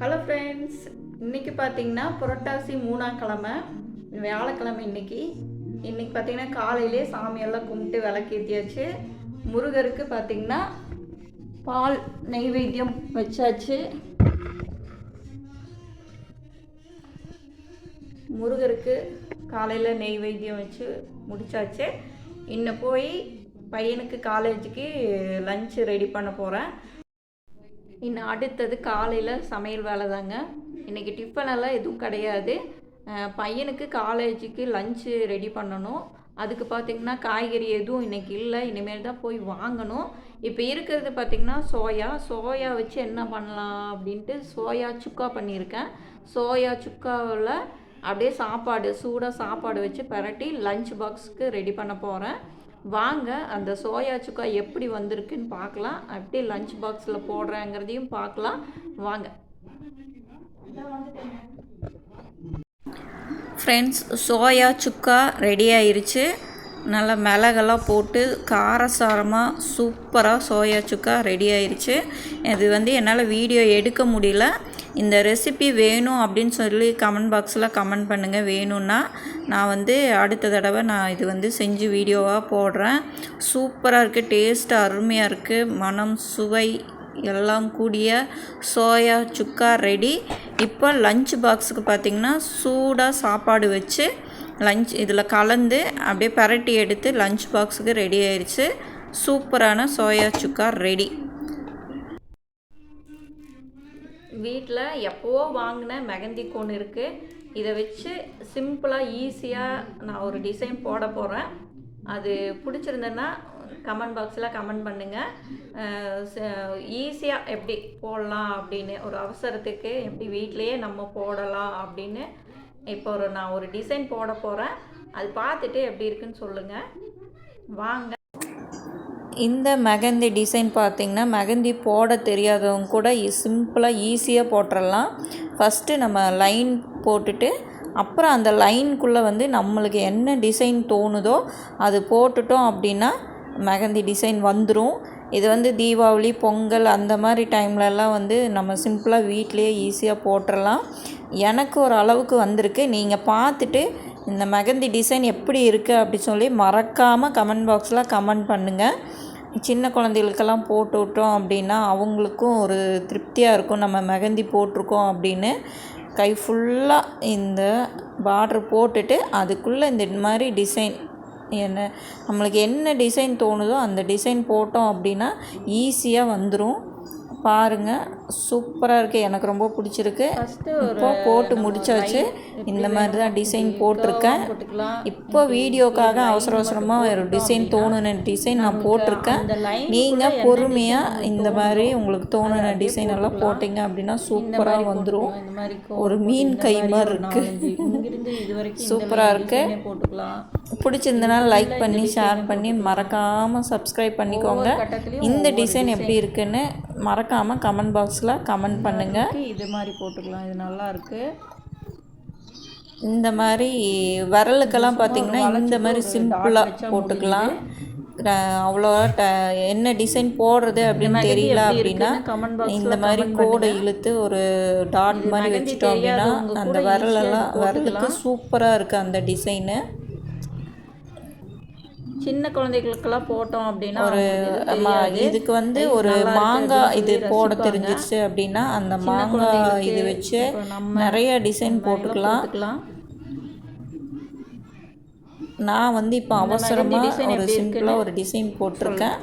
Hello friends இன்னைக்கு பார்த்தீங்கன்னா புரட்டாசி மூணாம் கிழமை வியாழக்கிழமை இன்னைக்கு. இன்னைக்கு பார்த்தீங்கன்னா காலையிலே சாமியெல்லாம் கும்பிட்டு விளக்கேற்றியாச்சு முருகருக்கு பார்த்தீங்கன்னா பால் நெய்வேத்தியம் வச்சாச்சு. முருகருக்கு காலையில் நெய்வேத்தியம் வச்சு முடிச்சாச்சு. இன்னும் போய் பையனுக்கு காலேஜுக்கு லஞ்சு ரெடி பண்ண போகிறேன் இன்னும் அடுத்தது காலையில் சமையல் வேலை தாங்க இன்றைக்கி டிஃபன் எல்லாம் எதுவும் கிடையாது. பையனுக்கு காலேஜுக்கு லஞ்சு ரெடி பண்ணணும். அதுக்கு பார்த்திங்கன்னா காய்கறி எதுவும் இன்றைக்கி இல்லை. இனிமேல் தான் போய் வாங்கணும். இப்போ இருக்கிறது பார்த்திங்கன்னா சோயா. சோயா வச்சு என்ன பண்ணலாம் அப்படின்ட்டு சோயா சுக்கா பண்ணியிருக்கேன். சோயா சுக்காவில் அப்படியே சாப்பாடு சூடாக சாப்பாடு வச்சு பரட்டி லஞ்ச் பாக்ஸுக்கு ரெடி பண்ண போகிறேன் வாங்க அந்த சோயா சுக்கா எப்படி வந்திருக்குன்னு பார்க்கலாம். அப்படியே லஞ்ச் பாக்ஸில் போடுறேங்கிறதையும் பார்க்கலாம். வாங்க. ஃப்ரெண்ட்ஸ் சோயா சுக்கா ரெடி ஆயிருச்சு. நல்லா மிளகெல்லாம் போட்டு காரசாரமாக சூப்பராக சோயா சுக்கா ரெடி ஆயிடுச்சு இது வந்து என்னால் வீடியோ எடுக்க முடியல. இந்த ரெசிபி வேணும் அப்படின்னு சொல்லி கமெண்ட் பாக்ஸில் கமெண்ட் பண்ணுங்கள் வேணும்னா நான் வந்து அடுத்த தடவை நான் இது வந்து செஞ்சு வீடியோவாக போடுறேன். சூப்பராக இருக்குது டேஸ்ட் அருமையாக இருக்குது மனம் சுவை எல்லாம் கூடிய சோயா சுக்கா ரெடி இப்போ லஞ்ச் பாக்ஸுக்கு பார்த்திங்கன்னா சூடாக சாப்பாடு வச்சு லஞ்ச் இதில் கலந்து அப்படியே பரட்டி எடுத்து லஞ்ச் பாக்ஸுக்கு ரெடி ஆயிடுச்சு சூப்பரான சோயா சுக்கா ரெடி வீட்டில் எப்போவோ வாங்கின மெகந்தி கோன் இருக்குது இதை வச்சு சிம்பிளாக ஈஸியாக நான் ஒரு டிசைன் போட போகிறேன் அது பிடிச்சிருந்தேன்னா கமெண்ட் பாக்ஸில் கமெண்ட் பண்ணுங்கள் ஈஸியாக எப்படி போடலாம் அப்படின்னு ஒரு அவசரத்துக்கு எப்படி வீட்லேயே நம்ம போடலாம் அப்படின்னு இப்போ ஒரு நான் ஒரு டிசைன் போட போகிறேன் அது பார்த்துட்டு எப்படி இருக்குன்னு சொல்லுங்கள் வாங்க. இந்த மெகந்தி டிசைன் பார்த்திங்கன்னா மெகந்தி போட தெரியாதவங்க கூட சிம்பிளாக ஈஸியாக போட்டுடலாம் ஃபஸ்ட்டு நம்ம லைன் போட்டுட்டு அப்புறம் அந்த லைனுக்குள்ளே வந்து நம்மளுக்கு என்ன டிசைன் தோணுதோ அது போட்டுட்டோம் அப்படின்னா மெகந்தி டிசைன் வந்துடும் இது வந்து தீபாவளி பொங்கல் அந்த மாதிரி டைம்லலாம் வந்து நம்ம சிம்பிளாக வீட்லேயே ஈஸியாக போட்டுடலாம் எனக்கு ஒரு அளவுக்கு வந்திருக்கு. நீங்கள் பார்த்துட்டு இந்த மெகந்தி டிசைன் எப்படி இருக்குது அப்படி சொல்லி மறக்காமல் கமெண்ட் பாக்ஸில் கமெண்ட் பண்ணுங்கள் சின்ன குழந்தைகளுக்கெல்லாம் போட்டு விட்டோம் அப்படின்னா அவங்களுக்கும் ஒரு திருப்தியாக இருக்கும். நம்ம மெகந்தி போட்டிருக்கோம் அப்படின்னு. கை ஃபுல்லாக இந்த பார்ட்ரு போட்டுட்டு அதுக்குள்ளே இந்த மாதிரி டிசைன் என்ன நம்மளுக்கு என்ன டிசைன் தோணுதோ அந்த டிசைன் போட்டோம் அப்படின்னா ஈஸியாக வந்துடும் பாருங்கள் சூப்பராக இருக்குது எனக்கு ரொம்ப பிடிச்சிருக்கு. இப்போ போட்டு முடிச்சாச்சு. இந்த மாதிரி தான் டிசைன் போட்டிருக்கேன். இப்போ வீடியோக்காக அவசர அவசரமாக ஒரு டிசைன் தோணுன டிசைன் நான் போட்டிருக்கேன். நீங்கள் பொறுமையாக இந்த மாதிரி உங்களுக்கு தோணுன டிசைன் எல்லாம் போட்டிங்க அப்படின்னா சூப்பராக வந்துடும் ஒரு மீன் கை மாதிரி இருக்குது சூப்பராக இருக்குது பிடிச்சிருந்தனா லைக் பண்ணி ஷேர் பண்ணி மறக்காமல் சப்ஸ்கிரைப் பண்ணிக்கோங்க. இந்த டிசைன் எப்படி இருக்குன்னு மறக்காமல் கமெண்ட் பாக்ஸில் கமெண்ட் பண்ணுங்கள் இது மாதிரி போட்டுக்கலாம். இது நல்லா இருக்குது இந்த மாதிரி விரலுக்கெல்லாம் பார்த்தீங்கன்னா இந்த மாதிரி சிம்பிளாக போட்டுக்கலாம். அவ்வளோ ட என்ன டிசைன் போடுறது அப்படின்னு தெரியல அப்படின்னா இந்த மாதிரி கோடை இழுத்து ஒரு டாட் மாதிரி வச்சுட்டோம் அப்படின்னா அந்த விரலெல்லாம் விரலுக்கு சூப்பராக இருக்குது அந்த டிசைனு சின்ன குழந்தைகளுக்கெல்லாம் போட்டோம் அப்படின்னா ஒரு இதுக்கு வந்து ஒரு மாங்காய் இது போட தெரிஞ்சிருச்சு அப்படின்னா அந்த மாங்காய் இது வச்சு நிறைய டிசைன் போட்டுக்கலாம். நான் வந்து இப்போ அவசரமாக ஒரு சிம்பிளாக ஒரு டிசைன் போட்டிருக்கேன்.